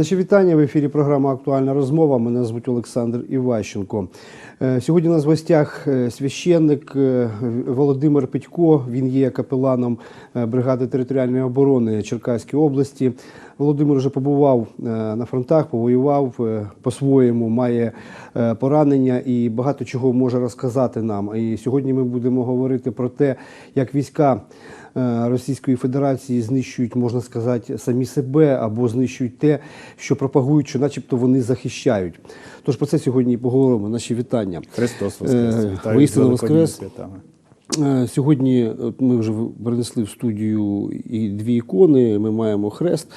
Наші вітання в ефірі. Програма Актуальна розмова. Мене звуть Олександр Іващенко. Е, Сьогодні у нас в гостях е, священник е, Володимир Петько. Він є капеланом бригади територіальної оборони Черкаської області. Володимир вже побував на фронтах, повоював по-своєму, має поранення і багато чого може розказати нам. І сьогодні ми будемо говорити про те, як війська. Е, Російської Федерації знищують, можна сказати, самі себе або знищують те, що пропагують, що начебто вони захищають. Тож про це сьогодні і поговоримо. Наші вітання. Христос Воскрес! Е, Вітаю Воскрес. святами. Е, Сьогодні ми вже принесли в студію і дві ікони. Ми маємо хрест.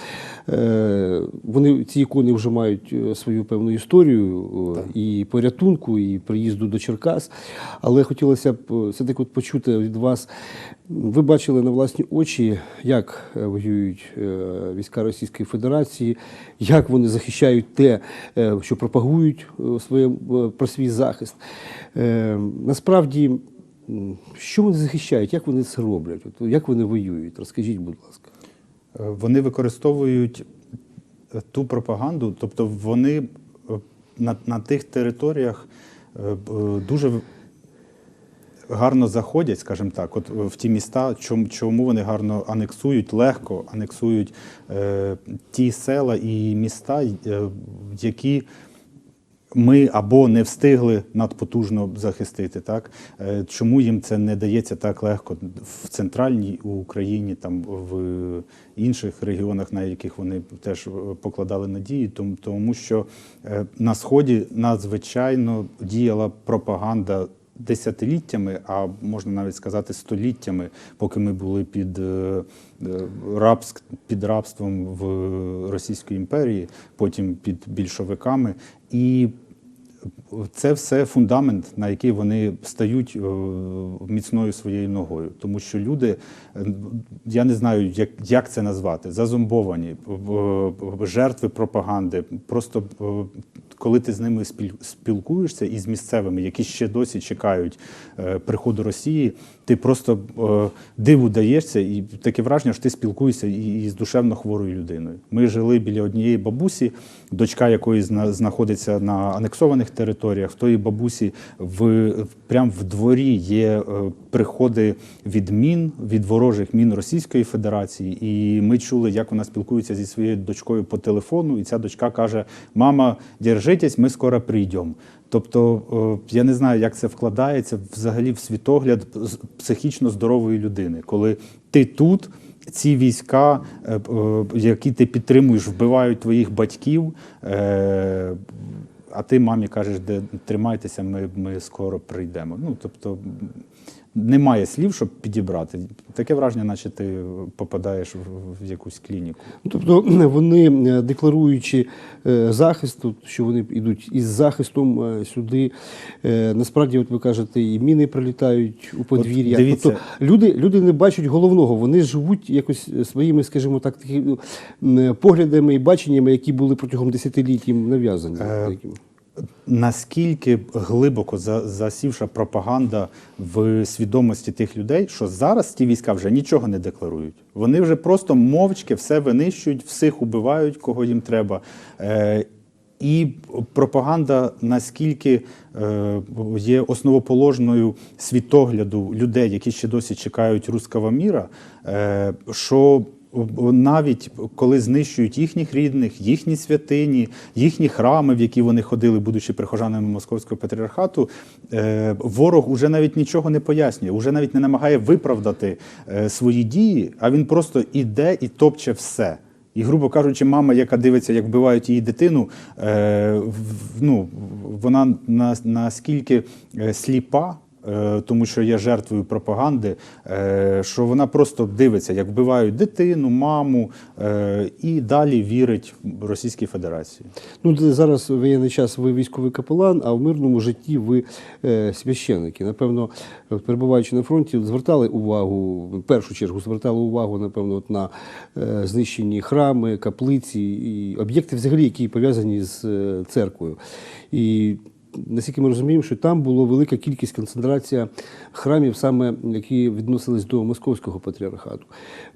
Е, Вони ці ікони вже мають е, свою певну історію е, і порятунку, і приїзду до Черкас. Але хотілося б е, все-таки от почути від вас. Ви бачили на власні очі, як воюють війська Російської Федерації, як вони захищають те, що пропагують своє, про свій захист. Насправді. Що вони захищають? Як вони це роблять? Як вони воюють? Розкажіть, будь ласка. Е, Вони використовують е, ту пропаганду, тобто вони е, на, на тих територіях дуже гарно заходять, скажімо так, от в ті міста, чому, чому вони гарно анексують, легко анексують е, ті села і міста, які ми або не встигли надпотужно захистити, так Е, чому їм це не дається так легко в центральній Україні, там в інших регіонах, на яких вони теж е, покладали надії, тому, що е, на сході надзвичайно діяла пропаганда. Десятиліттями, а можна навіть сказати століттями, поки ми були під, рабск, під рабством в Російській імперії, потім під більшовиками. І це все фундамент, на який вони стають е, міцною своєю ногою. Тому що люди, е, я не знаю, як, як це назвати, зазомбовані, в- жертви пропаганди. Просто е, коли ти з ними спілкуєшся і з місцевими, які ще досі чекають е, приходу Росії, ти просто е, диву даєшся, і таке враження, що ти спілкуєшся і, і душевно хворою людиною. Ми жили біля однієї бабусі, дочка якої знаходиться на анексованих територіях. В тої бабусі в прямо в дворі є е, приходи від мін, від ворожих мін Російської Федерації. І ми чули, як вона спілкується зі своєю дочкою по телефону, і ця дочка каже: Мама, держитесь, ми скоро прийдемо. Тобто е, я не знаю, як це вкладається взагалі в світогляд психічно здорової людини, коли ти тут. Ці війська, е, е, які ти підтримуєш, вбивають твоїх батьків, а ти мамі кажеш, де тримайтеся, ми, ми скоро прийдемо. Ну тобто немає слів, щоб підібрати. Таке враження, наче ти попадаєш в, якусь клініку. Тобто вони, е, декларуючи е, захист, що вони йдуть із захистом е, сюди, насправді, от ви кажете, і міни прилітають у подвір'я. Тобто люди, люди не бачать головного, вони живуть якось своїми, скажімо так, поглядами і баченнями, які були протягом десятиліть їм нав'язані. Е. Наскільки глибоко засівша пропаганда в свідомості тих людей, що зараз ті війська вже нічого не декларують. Вони вже просто мовчки все винищують, всіх убивають, кого їм треба. Е, і пропаганда наскільки е, є основоположною світогляду людей, які ще досі чекають руского міра, е, що навіть коли знищують їхніх рідних, їхні святині, їхні храми, в які вони ходили, будучи прихожанами московського патріархату, е, ворог уже навіть нічого не пояснює, уже навіть не намагає виправдати е, свої дії, а він просто іде і топче все. І, грубо кажучи, мама, яка дивиться, як вбивають її дитину, е, ну, вона наскільки сліпа, тому що є жертвою пропаганди, е, що вона просто дивиться, як вбивають дитину, маму, е, і далі вірить Російській Федерації. Ну, зараз воєнний час ви військовий капелан, а в мирному житті ви е, священники. Напевно, перебуваючи на фронті, звертали увагу, в першу чергу звертали увагу, напевно, от, на е, знищені храми, каплиці і об'єкти, взагалі, які пов'язані з е, церквою. І наскільки ми розуміємо, що там була велика кількість концентрація храмів, саме які відносились до московського патріархату.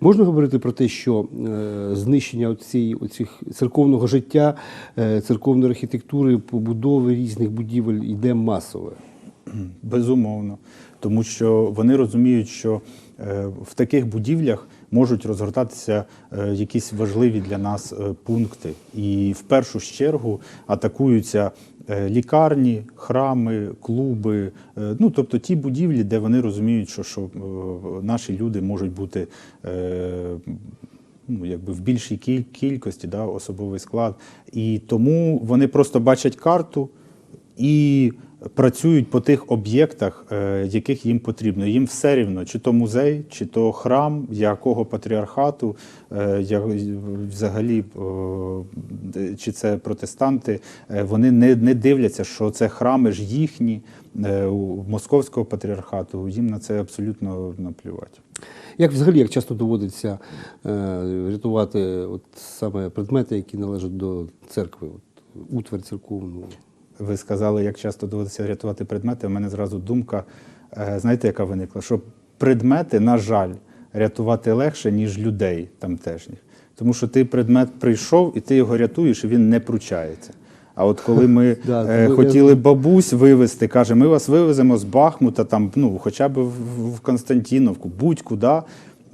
Можна говорити про те, що е, знищення цієї оцих церковного життя, е, церковної архітектури, побудови різних будівель йде масове. Безумовно, тому що вони розуміють, що е, в таких будівлях можуть розгортатися якісь важливі для нас пункти, і в першу чергу атакуються лікарні, храми, клуби, е, ну тобто ті будівлі, де вони розуміють, що, що е, наші люди можуть бути. е, ну, якби в більшій кіль- кількості да, особовий склад. І тому вони просто бачать карту і працюють по тих об'єктах, е, яких їм потрібно. Їм все рівно, чи то музей, чи то храм, якого патріархату, е, взагалі, е, чи це протестанти, вони не, не дивляться, що це храми ж їхні московського патріархату. Їм на це абсолютно наплювати. Як взагалі як часто доводиться е, рятувати от саме предмети, які належать до церкви, от, утвар церковну? Ви сказали, як часто доводиться рятувати предмети. У мене зразу думка, е, знаєте, яка виникла? Що предмети, на жаль, рятувати легше, ніж людей тамтешніх. Тому що ти предмет прийшов і ти його рятуєш, і він не пручається. А от коли ми Да, е, хотіли бабусь вивезти, каже, ми вас вивеземо з Бахмута, там, ну, хоча б в, Константіновку, будь-куди.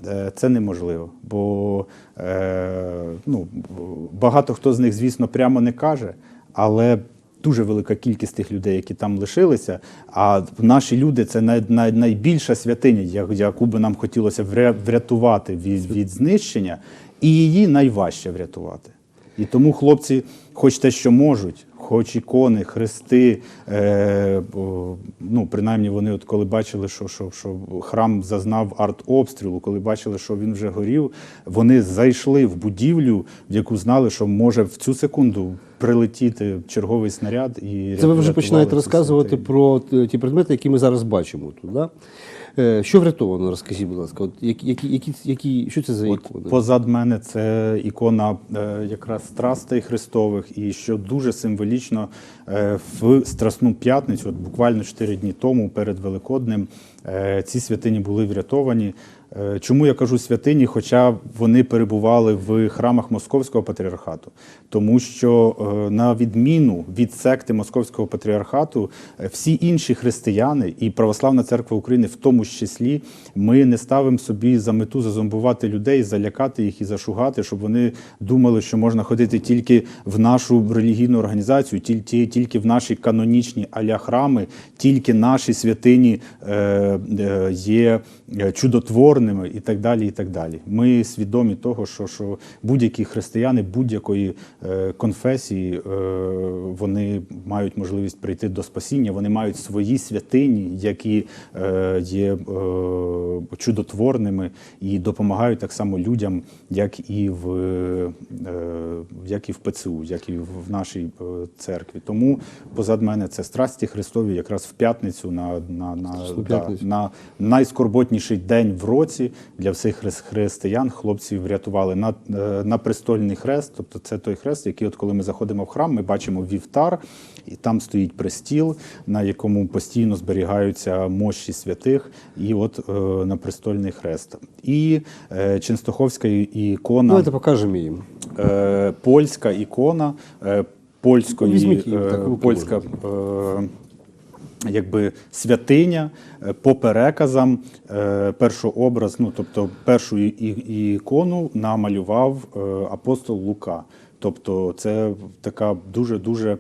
Е, Це неможливо, бо ну, багато хто з них, звісно, прямо не каже, але дуже велика кількість тих людей, які там лишилися. А наші люди це най, най, найбільша святиня, яку би нам хотілося врятувати від, від знищення, і її найважче врятувати. І тому хлопці, хоч те, що можуть, хоч ікони, хрести, е, ну, принаймні вони, от коли бачили, що, що, що храм зазнав артобстрілу, коли бачили, що він вже горів, вони зайшли в будівлю, в яку знали, що може в цю секунду прилетіти черговий снаряд. І Це ви вже починаєте розказувати про ті предмети, які ми зараз бачимо тут. Да? Е, Що врятовано, розкажіть, будь ласка, от які, які, які, що це за От ікони? позад мене це ікона е, якраз страстей Христових, і що дуже символічно е, в Страсну п'ятницю, от буквально 4 дні тому, перед Великоднем, ці святині були врятовані. Е, Чому я кажу святині, хоча вони перебували в храмах Московського патріархату? Тому що е, на відміну від секти Московського патріархату, е, всі інші християни і Православна церква України, в тому числі, ми не ставимо собі за мету зазомбувати людей, залякати їх і зашугати, щоб вони думали, що можна ходити тільки в нашу релігійну організацію, тільки, тільки в наші канонічні аля храми, тільки наші святині е, е, є чудотворними і так далі. і так далі. Ми свідомі того, що, що будь-які християни будь-якої е, конфесії е, вони мають можливість прийти до спасіння, вони мають свої святині, які е, є е, чудотворними і допомагають так само людям, як і в, е, як і в ПЦУ, як і в нашій е, церкві. Тому позад мене це страсті Христові якраз в п'ятницю на, на, на, да, на найскорботніший день в році для всіх християн хлопці врятували на, е, на престольний хрест. Тобто це той хрест, який, от коли ми заходимо в храм, ми бачимо вівтар, і там стоїть престіл, на якому постійно зберігаються мощі святих, і от е, на престольний хрест. І е, Ченстоховська ікона. Давайте покажемо їм. Е, польська ікона е, польської, Ну, е, так, польська е, якби святиня е, по переказам е, першообраз, ну тобто першу ікону намалював е, апостол Лука. Тобто це така дуже дуже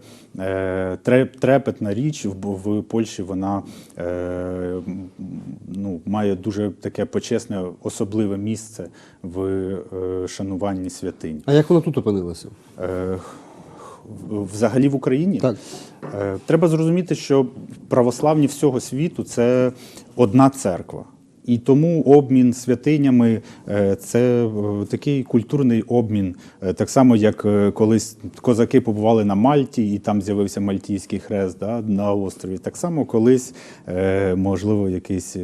трепетна річ. В, в Польщі вона ну, має дуже таке почесне, особливе місце в шануванні святинь. А як вона тут опинилася? Взагалі в Україні Так. Е, треба зрозуміти, що православні всього світу це одна церква. І тому обмін святинями е, це е, такий культурний обмін. Е, Так само, як колись козаки побували на Мальті, і там з'явився Мальтійський хрест да, на острові. Так само колись, можливо, якась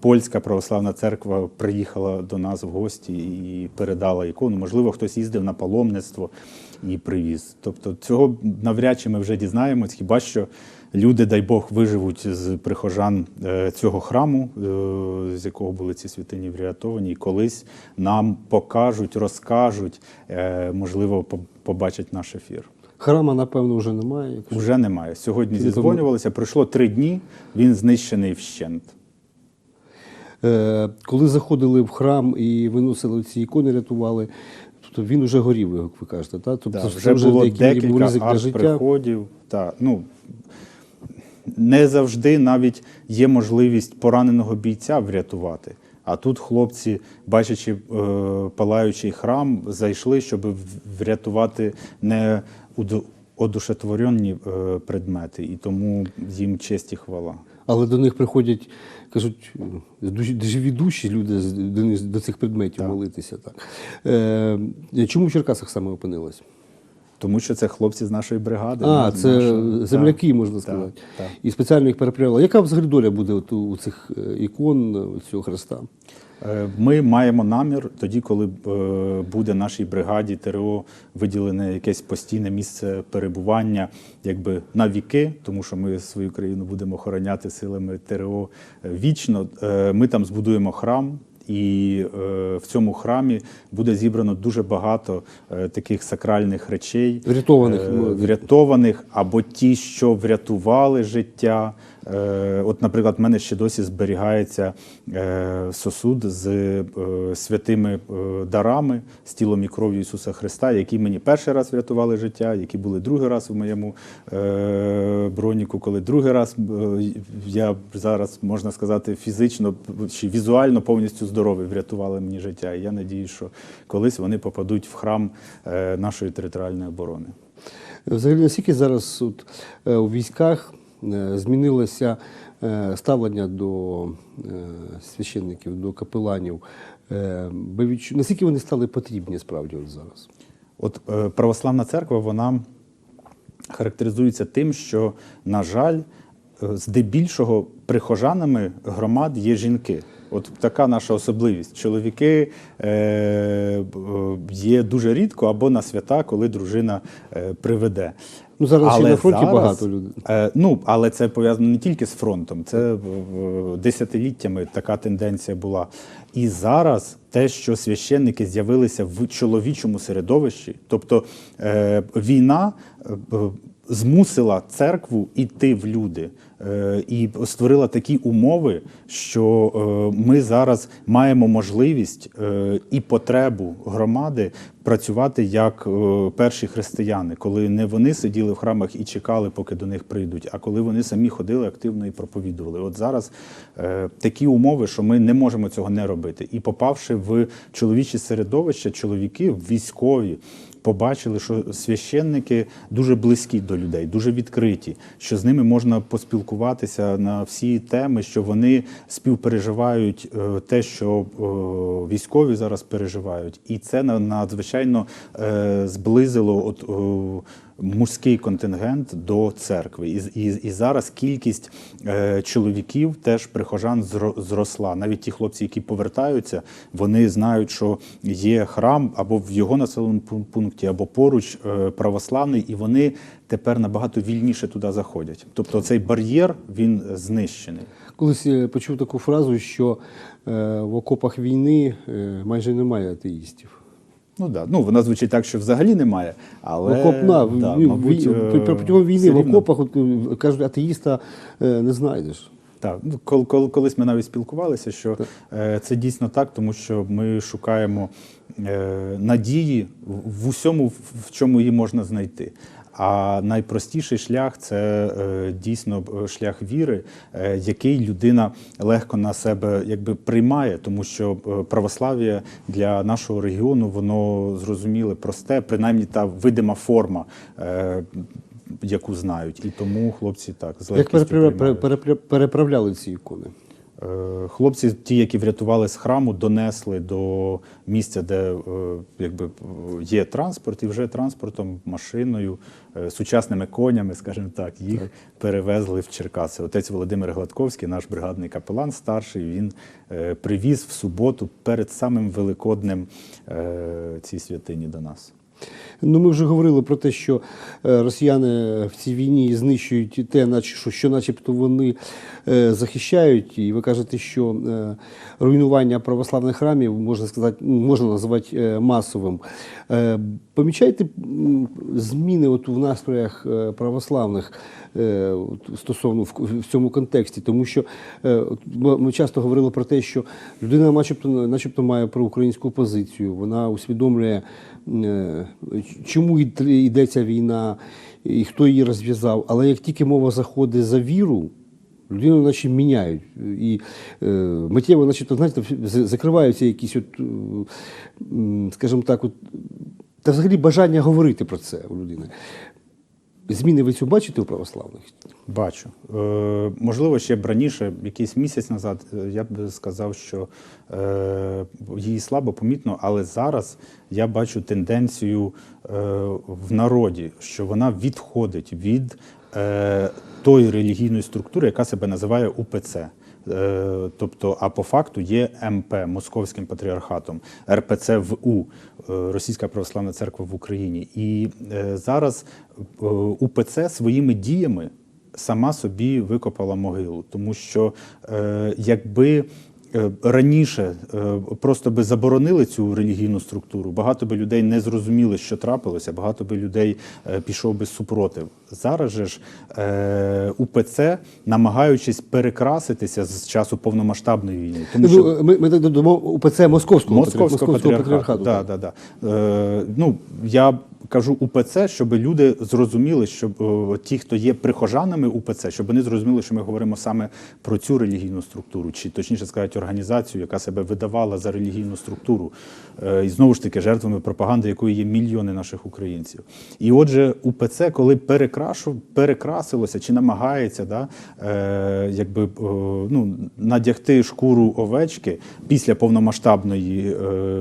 польська православна церква приїхала до нас в гості і передала ікону. Можливо, хтось їздив на паломництво і привіз. Тобто цього навряд чи ми вже дізнаємось, хіба що люди, дай Бог, виживуть з прихожан е, цього храму, е, з якого були ці святині врятовані, і колись нам покажуть, розкажуть, е, можливо, побачать наш ефір. Храма, напевно, вже немає. якщо- Уже немає. Сьогодні зідзвонювалися, пройшло три дні, він знищений вщент. Е, Коли заходили в храм і виносили ці ікони, рятували, тобто він вже горів, як ви кажете. Тобто Так, це вже було декілька для життя. приходів. Та, ну, не завжди навіть є можливість пораненого бійця врятувати. А тут хлопці, бачачи е, палаючий храм, зайшли, щоб врятувати не одушевлені е, предмети. І тому їм честь і хвала. Але до них приходять, кажуть, живі душі, люди до, цих предметів молитися. Так. Е, чому в Черкасах саме опинилось? Тому що це хлопці з нашої бригади. А, це нашої- земляки, можна сказати. так. І спеціально їх переправляли. Яка взагалі доля буде от у, у цих е, ікон, цього хреста? Е, Ми маємо намір тоді, коли е, буде нашій бригаді ТРО виділене якесь постійне місце перебування, якби на віки, тому що ми свою країну будемо охороняти силами ТРО вічно. Е, Ми там збудуємо храм. І е, в цьому храмі буде зібрано дуже багато е, таких сакральних речей, Врятованих, е, врятованих або ті, що врятували життя. Е, От, наприклад, в мене ще досі зберігається е, сосуд з е, святими дарами, з тілом і кров'ю Ісуса Христа, які мені перший раз врятували життя, які були другий раз в моєму броніку, коли другий раз я зараз, можна сказати, фізично чи візуально повністю здоровий, врятували мені життя. І я надію, що колись вони попадуть в храм нашої територіальної оборони. Взагалі, наскільки зараз от, у військах змінилося е, ставлення до е, священників, до капеланів? Е, Наскільки вони стали потрібні справді от зараз? От е, православна церква вона характеризується тим, що, на жаль, е, здебільшого прихожанами громад є жінки. От така наша особливість. Чоловіки е, е, є дуже рідко або на свята, коли дружина е, приведе. Ну, зараз ще на фронті багато людей. Е, ну, але це пов'язано не тільки з фронтом, це в- десятиліттями така тенденція була. І зараз те, що священники з'явилися в чоловічому середовищі, тобто е, війна е, змусила церкву йти в люди е, і створила такі умови, що е, ми зараз маємо можливість е, і потребу громади працювати як перші християни, коли не вони сиділи в храмах і чекали, поки до них прийдуть, а коли вони самі ходили активно і проповідували. От зараз такі умови, що ми не можемо цього не робити. І попавши в чоловіче середовище, чоловіки військові. Побачили, що священники дуже близькі до людей, дуже відкриті, що з ними можна поспілкуватися на всі теми, що вони співпереживають е, те, що е, військові зараз переживають, і це надзвичайно е, зблизило от мужський контингент до церкви. І, і, і зараз кількість е, чоловіків теж прихожан зросла. Навіть ті хлопці, які повертаються, вони знають, що є храм або в його населеному пун- пункті, або поруч е, православний, і вони тепер набагато вільніше туди заходять. Тобто цей бар'єр він знищений. Колись я почув таку фразу, що е, в окопах війни е, майже немає атеїстів. Ну да, ну вона звучить так, що взагалі немає. Але Окопна, да, мабуть, в- е, протягом війни в окопах от, е, кажуть, атеїста е, не знайдеш. Так, ну кол, кол, колись ми навіть спілкувалися, що е, це дійсно так, тому що ми шукаємо е, надії в, усьому, в- чому її можна знайти. А найпростіший шлях це е, дійсно е, шлях віри, е, який людина легко на себе якби приймає, тому що е, православ'я для нашого регіону воно зрозуміле, просте, принаймні та видима форма. Е, Яку знають, і тому хлопці так з Як переправляли ці ікони? Е, Хлопці, ті, які врятували з храму, донесли до місця, де е, якби, є транспорт, і вже транспортом, машиною, е, сучасними конями, скажімо так, їх перевезли в Черкаси. Отець Володимир Гладковський, наш бригадний капелан старший, він привіз в суботу перед самим Великоднем е, ці святині до нас. Ну, ми вже говорили про те, що е, росіяни в цій війні знищують те, наче, що, начебто вони е, захищають. І ви кажете, що е, руйнування православних храмів можна сказати, можна назвати е, масовим. Помічаєте зміни от в настроях православних стосовно в, цьому контексті? Тому що ми часто говорили про те, що людина, начебто, начебто має проукраїнську позицію, вона усвідомлює, чому йд- йдеться війна і хто її розв'язав. Але як тільки мова заходить за віру, людину наче міняють. І е, миттєво, начебто, знаєте, закриваються якісь, от, е, скажімо так, от, та взагалі бажання говорити про це у людини. Зміни ви цю бачите у православних? Бачу. Е, можливо, ще б раніше, якийсь місяць назад, е, я б сказав, що е, її слабо помітно, але зараз я бачу тенденцію е, в народі, що вона відходить від е, тої релігійної структури, яка себе називає УПЦ. Е, Тобто, а по факту є МП Московським патріархатом, РПЦ ВУ, е, Російська православна церква в Україні. І е, зараз УПЦ своїми діями сама собі викопала могилу, тому що якби. Е, Раніше е, просто би заборонили цю релігійну структуру, багато би людей не зрозуміли, що трапилося, багато би людей е, пішов би супротив. Зараз же ж УПЦ, намагаючись перекраситися з часу повномасштабної війни, тому що Ну, ми, ми так додамо УПЦ Московського, Московського, патріархату. Да, да, да. Е, ну, я кажу УПЦ, щоб люди зрозуміли, щоб е, ті, хто є прихожанами УПЦ, щоб вони зрозуміли, що ми говоримо саме про цю релігійну структуру, чи точніше сказати, організацію, яка себе видавала за релігійну структуру. Е, і знову ж таки, жертвами пропаганди, якої є мільйони наших українців. І отже, УПЦ, коли перекрашу, перекрасилося чи намагається да, е, якби, е, ну, надягти шкуру овечки після повномасштабної е,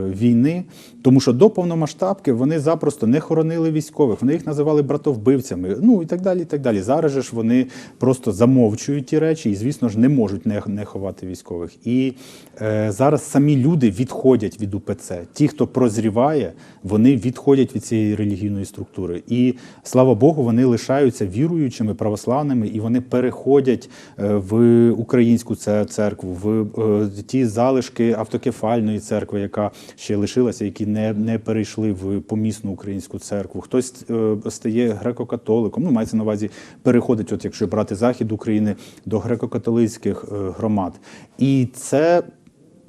війни, тому що до повномасштабки вони запросто не хоронили військових, вони їх називали братовбивцями, ну і так далі. і так далі. Зараз ж вони просто замовчують ті речі і, звісно ж, не можуть не, не ховати військових. І е, зараз самі люди відходять від УПЦ. Ті, хто прозріває, вони відходять від цієї релігійної структури. І слава Богу, вони лишаються віруючими православними, і вони переходять е, в українську церкву, в е, ті залишки автокефальної церкви, яка ще лишилася, які не, не перейшли в помісну українську церкву. Хтось е, стає греко-католиком. Ну, мається на увазі переходить, от якщо брати захід України до греко-католицьких е, громад. І це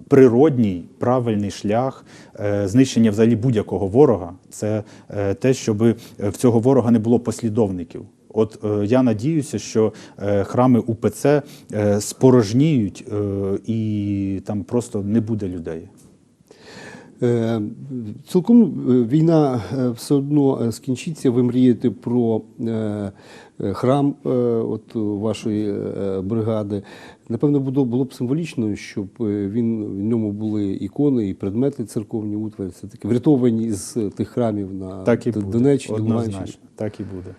природній правильний шлях е, знищення взагалі будь-якого ворога це те, щоб в цього ворога не було послідовників. От я надіюся, що храми УПЦ спорожніють і там просто не буде людей. Е, Цілком е, війна е, все одно скінчиться. Ви мрієте про храм от вашої бригади. Напевно, було, б символічно, щоб він в ньому були ікони і предмети церковні утвари. Це таки врятовані з тих храмів на Так і буде. Донеччині. Однозначно, так і буде.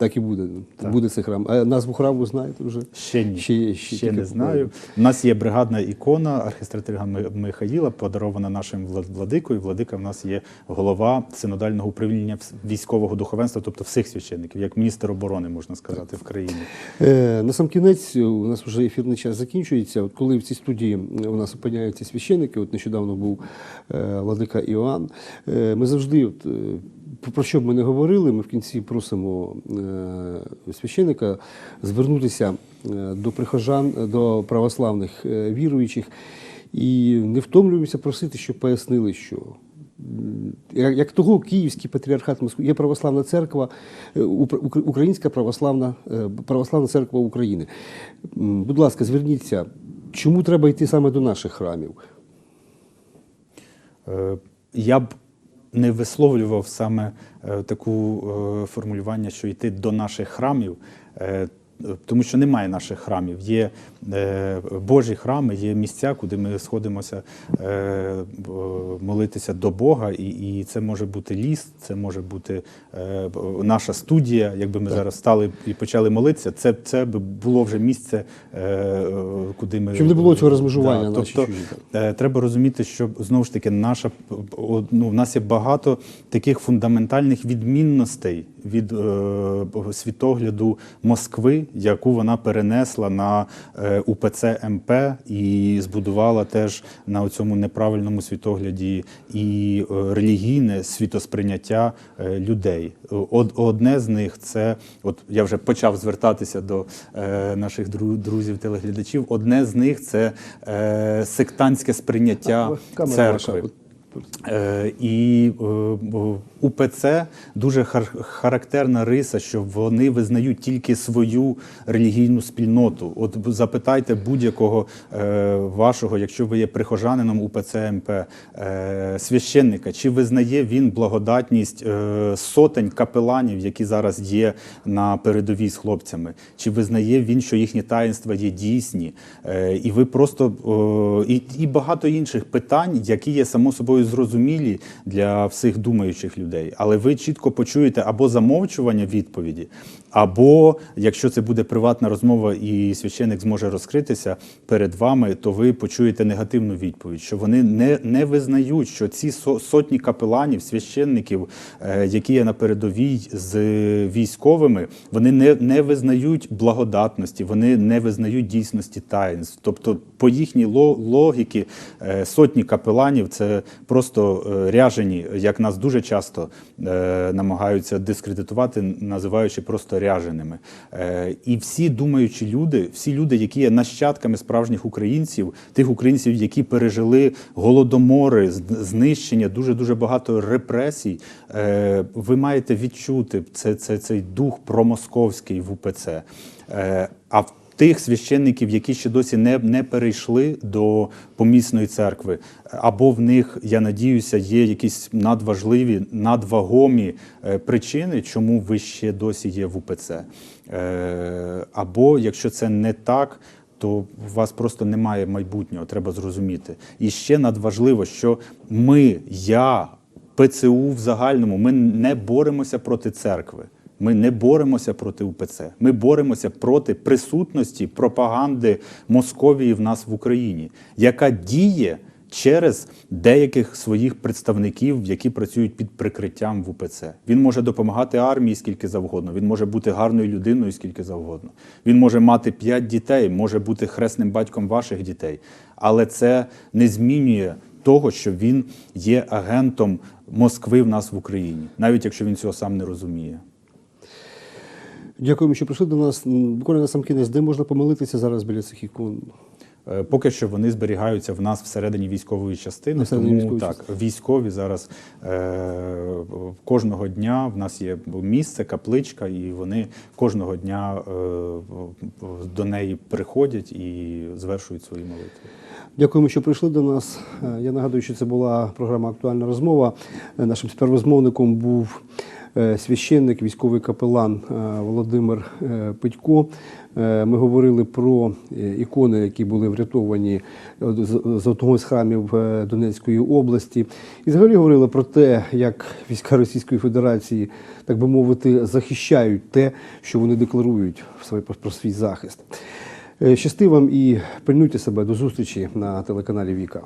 Так і буде. Так. Буде цей храм. А назву храму знаєте вже? Ще ні. Ще, Ще, тільки не знаю. У нас є бригадна ікона архістратига Михаїла, подарована нашим влад- владикою. Владика в нас є голова синодального управління військового духовенства, тобто всіх священників, як міністр оборони, можна сказати, в країні. Е, На сам кінець у нас вже ефірний час закінчується. От коли в цій студії у нас опиняються священники, от нещодавно був е, владика Іоанн, е, ми завжди, от, е, про що б ми не говорили, ми в кінці просимо е, священика звернутися е, до прихожан, до православних е, віруючих і не втомлюємося просити, щоб пояснили, що як, того Київський патріархат Москви, є православна церква, Українська православна, православна церква України. Будь ласка, зверніться, чому треба йти саме до наших храмів? Я б не висловлював саме е, таку е, формулювання, що йти до наших храмів, е, тому що немає наших храмів. Є е, Божі храми, є місця, куди ми сходимося е, молитися до Бога, і, і це може бути ліс, це може бути е, наша студія. Якби ми зараз стали і почали молитися, це, це було вже місце, куди ми Щоб не було цього розмежування, Да, тобто, чужі, Треба розуміти, що знову ж таки наша ну, в нас є багато таких фундаментальних відмінностей від світогляду Москви, яку вона перенесла на е, УПЦ МП і збудувала теж на цьому неправильному світогляді і е, релігійне світосприйняття е, людей. Од, одне з них це, от я вже почав звертатися до наших друзів телеглядачів. Одне з них це сектантське сприйняття церкви. Е, І е, УПЦ дуже характерна риса, що вони визнають тільки свою релігійну спільноту. От запитайте будь-якого е, вашого, якщо ви є прихожанином УПЦ МП, священника, чи визнає він благодатність сотень капеланів, які зараз є на передовій з хлопцями? Чи визнає він, що їхні таїнства є дійсні? І ви просто і багато інших питань, які є само собою зрозумілі для всіх думаючих людей. Але ви чітко почуєте або замовчування відповіді, або якщо це буде приватна розмова і священик зможе розкритися перед вами, то ви почуєте негативну відповідь, що вони не, не визнають, що ці со- сотні капеланів, священників, е, які є на передовій з військовими, вони не, не визнають благодатності, вони не визнають дійсності таїнств. Тобто, по їхній ло- логіки, е, сотні капеланів це просто е, ряжені, як нас дуже часто намагаються дискредитувати, називаючи просто ряженими. Е, І всі думаючі люди, всі люди, які є нащадками справжніх українців, тих українців, які пережили голодомори, знищення, дуже дуже багато репресій. е, Ви маєте відчути це, це, цей дух промосковський в УПЦ. Е, А тих священників, які ще досі не, не перейшли до помісної церкви, або в них, я надіюся, є якісь надважливі, надвагомі е, причини, чому ви ще досі є в УПЦ. Е, Або якщо це не так, то у вас просто немає майбутнього, треба зрозуміти. І ще надважливо, що ми, я, ПЦУ в загальному, ми не боремося проти церкви. Ми не боремося проти УПЦ. Ми боремося проти присутності пропаганди Московії в нас в Україні, яка діє через деяких своїх представників, які працюють під прикриттям в УПЦ. Він може допомагати армії скільки завгодно. Він може бути гарною людиною скільки завгодно. Він може мати п'ять дітей, може бути хресним батьком ваших дітей. Але це не змінює того, що він є агентом Москви в нас в Україні, навіть якщо він цього сам не розуміє. Дякуємо, що прийшли до нас. Буквально на сам кінець, де можна помилитися зараз біля цих ікон? Е, Поки що вони зберігаються в нас всередині військової частини, Всередині тому військової так військові зараз е, кожного дня в нас є місце, капличка, і вони кожного дня е, до неї приходять і звершують свої молитви. Дякуємо, що прийшли до нас. Е, Я нагадую, що це була програма Актуальна розмова. Е, Нашим співрозмовником був священник, військовий капелан е, Володимир е, Петько. Е, Ми говорили про е, ікони, які були врятовані е, з одного з храмів е, Донецької області. І взагалі говорили про те, як війська Російської Федерації, так би мовити, захищають те, що вони декларують про свій захист. Е, Щасти вам і пильнуйте себе до зустрічі на телеканалі Віка.